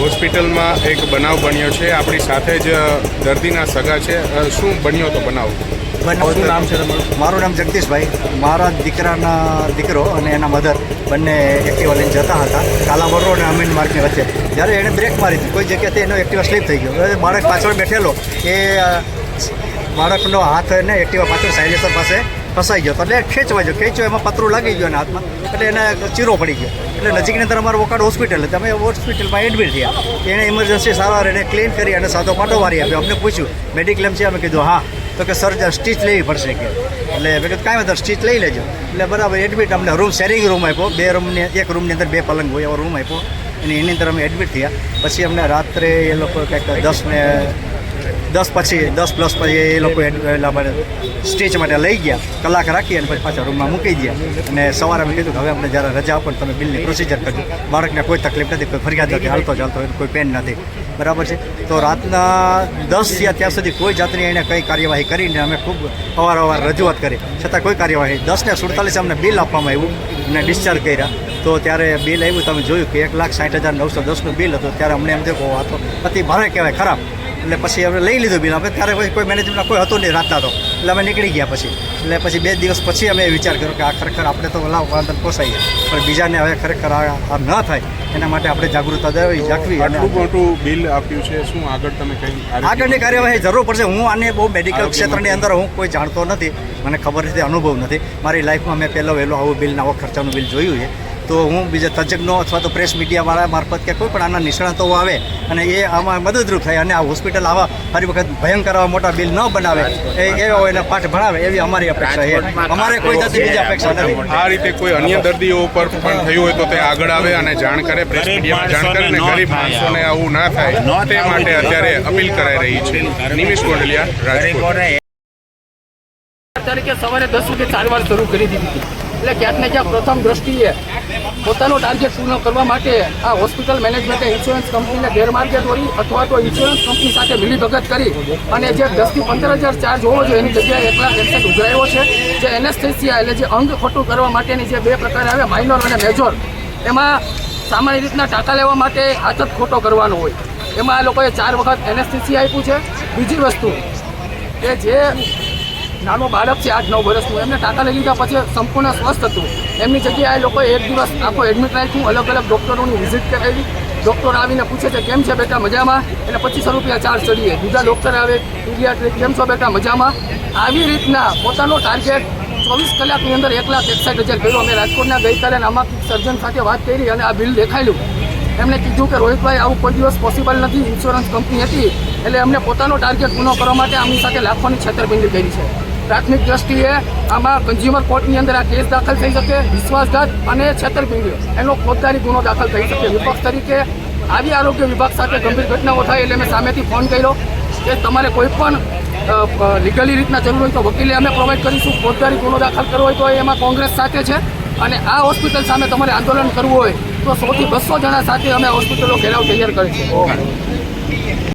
હોસ્પિટલમાં એક બનાવ બન્યો છે. આપણી સાથે જ દર્દીના સગા છે. શું બન્યો તો બનાવ? શું નામ છે તમારું? મારું નામ જગદીશભાઈ. મારા દીકરાના દીકરો અને એના મધર બંને એક્ટિવા લઈને જતા હતા. કાલાવડ રોડ અને અમીન માર્ગની વચ્ચે. જ્યારે એણે બ્રેક મારી હતી. કોઈ જગ્યાએથી એનો એક્ટિવા સ્લીપ થઈ ગયો. બાળક પાછળ બેઠેલો એ બાળકનો હાથ એને એક્ટિવા પાછળ સાયલેન્સર પાસે ફસાઈ ગયો. તો એટલે ખેંચવા ગયો. ખેંચ્યો એમાં પતરું લાગી ગયો એના હાથમાં. એટલે એને ચીરો પડી ગયો. એટલે નજીકની અંદર અમારું વોકાડ હોસ્પિટલ હતી અમે હોસ્પિટલમાં એડમિટ થયા. એણે ઇમરજન્સી સારવાર એને ક્લીન કરી અને સાદો પાટો વારી આપ્યો. અમને પૂછ્યું મેડિક્લેમ છે? અમે કીધું, હા. તો કે સર સ્ટીચ લેવી પડશે કે. એટલે મેં કીધું, કાંઈ વાંધો સ્ટીચ લઈ લેજો. એટલે બરાબર એડમિટ અમને રૂમ શેરિંગ રૂમ આપ્યો. બે રૂમની એક રૂમની અંદર બે પલંગ હોય એવો રૂમ આપ્યો. અને એની અંદર અમે એડમિટ થયા. પછી અમને રાત્રે એ લોકો કંઈક દસ ને દસ પછી, દસ પ્લસ પછી એ લોકો સ્ટેજ માટે લઈ ગયા. કલાક રાખી અને પછી પાછા રૂમમાં મૂકી ગયા. અને સવારે અમે કીધું કે હવે આપણે જ્યારે રજા આપો તમે બિલની પ્રોસિજર કરજો. બાળકને કોઈ તકલીફ નથી, કોઈ ફરિયાદ નથી, હાલતો ચાલતો હોય કોઈ પેન નથી. બરાબર છે? તો રાતના દસ થયા ત્યાં સુધી કોઈ જાતની એણે કંઈ કાર્યવાહી કરીને અમે ખૂબ અવારનવાર રજૂઆત કરી. છતાં કોઈ કાર્યવાહી દસને સુડતાલીસ અમને બિલ આપવામાં આવ્યું અને ડિસ્ચાર્જ કર્યા. તો ત્યારે બિલ આવ્યું, તમે જોયું કે એક લાખ સાઠ હજાર નવસો દસનું બિલ હતું. ત્યારે અમને એમ થયું કે આ તો અતિ ભારે કહેવાય, ખરાબ. એટલે પછી અમે લઈ લીધું બિલ. અમે ત્યારે પછી કોઈ મેનેજમેન્ટમાં કોઈ હતું નહીં રાતના તો. એટલે અમે નીકળી ગયા પછી. એટલે પછી બે દિવસ પછી અમે વિચાર કર્યો કે આ ખરેખર આપણે તો લાવ વાંધો પોસાઈએ. પણ બીજાને હવે ખરેખર આ ન થાય. એના માટે આપણે જાગૃતતા જાગવી આટલું મોટું બિલ આપ્યું છે શું આગળ તમે કંઈ આગળની કાર્યવાહી જરૂર પડશે. હું આને બહુ મેડિકલ ક્ષેત્રની અંદર હું કોઈ જાણતો નથી. મને ખબર નથી અનુભવ નથી. મારી લાઈફમાં મેં પહેલો વહેલો આવું બિલ આવો ખર્ચાનું બિલ જોયું છે. તો હું બીજા તજજ્ઞો અથવા તો પ્રેસ મીડિયાવાળા મારફત કે કોઈ પણ આના નિષ્ણાતો આવે અને એ આમાં મદદરૂપ થાય અને આ હોસ્પિટલ આવા ફરી વખત ભયંકર આવા મોટા બિલ ન બનાવે એ એવો એને પાઠ ભણાવે એવી અમારી અપેક્ષા છે. અમારે કોઈ જાતની બીજી અપેક્ષા નથી. આ રીતે કોઈ અન્ય દર્દીઓ ઉપર પણ થયું હોય તો તે આગળ આવે અને જાણ કરે પ્રેસ મીડિયામાં જાણ કરે અને ગરીબ માણસોને આવું ના થાય. તે માટે અત્યારે અપીલ કરાઈ રહી છે. નિમિષ કોડલિયા રાજકોટ. તરીકે સવારે દસ વાગે સારવાર શરૂ કરી દીધી હતી. એટલે ક્યાંક ને ક્યાંક પ્રથમ દ્રષ્ટિએ પોતાનો ટાર્ગેટ પૂર્ણ કરવા માટે આ હોસ્પિટલ મેનેજમેન્ટે ઇન્સ્યોરન્સ કંપનીને ગેરમાર્ગે દોરી અથવા તો ઇન્સ્યોરન્સ કંપની સાથે મિલીભગત કરી અને જે દસથી પંદર હજાર ચાર્જ હોવો જોઈએ એની જગ્યાએ એક લાખ એકસઠ ઉઘરાયો છે. જે એનેસ્થેસિયા એટલે જે અંગ ખોટું કરવા માટેની જે બે પ્રકાર આવે માઇનોર અને મેજોર એમાં સામાન્ય રીતના ટાંકા લેવા માટે જ ખોટો કરવાનો હોય. એમાં આ લોકોએ ચાર વખત એનેસ્થેસિયા આપ્યું છે. બીજી વસ્તુ કે જે નાનો બાળક છે, આઠ, નવ વર્ષનું. એમને ટાંકા લઈ લીધા પછી સંપૂર્ણ સ્વસ્થ હતું. એમની જગ્યાએ લોકો એક દિવસ આખો એડમિટ રાખ્યું, અલગ અલગ ડૉક્ટરોની વિઝિટ કરાવી. ડૉક્ટર આવીને પૂછે છે, કેમ છે બેટા, મજામાં? એટલે પચીસો રૂપિયા ચાર્જ ચડીએ. બીજા ડૉક્ટર આવે પીડિયાટ્રિક કેમ છો બેટા, મજામાં? આવી રીતના પોતાનો ટાર્ગેટ ચોવીસ કલાકની અંદર એક લાખ એકસઠ હજાર કર્યો. અમે રાજકોટના ગઈકાલે આમાં સર્જન સાથે વાત કરી અને આ બિલ દેખાયેલું. એમણે કીધું કે, રોહિતભાઈ, આવું કોઈ દિવસ પોસિબલ નથી. ઇન્સ્યોરન્સ કંપની હતી. એટલે એમને પોતાનો ટાર્ગેટ પૂર્ણ કરવા માટે આમની સાથે લાખોની છેતરપિંડી કરી છે. પ્રાથમિક દ્રષ્ટિએ આમાં કન્ઝ્યુમર કોર્ટની અંદર આ કેસ દાખલ થઈ શકે, વિશ્વાસઘાત અને છેતરપિંડી એનો ફોજદારી ગુનો દાખલ થઈ શકે. વિપક્ષ તરીકે આવી આરોગ્ય વિભાગ સાથે ગંભીર ઘટનાઓ થાય એટલે મેં સામેથી ફોન કર્યો કે તમારે કોઈ પણ લીગલી રીતના જરૂર હોય તો વકીલે અમે પ્રોવાઈડ કરીશું. ફોજદારી ગુનો દાખલ કરવો હોય તો એમાં કોંગ્રેસ સાથે છે અને આ હોસ્પિટલ સામે તમારે આંદોલન કરવું હોય તો સૌથી બસો જણા સાથે અમે હોસ્પિટલો ઘેરાવ તૈયાર કરી છે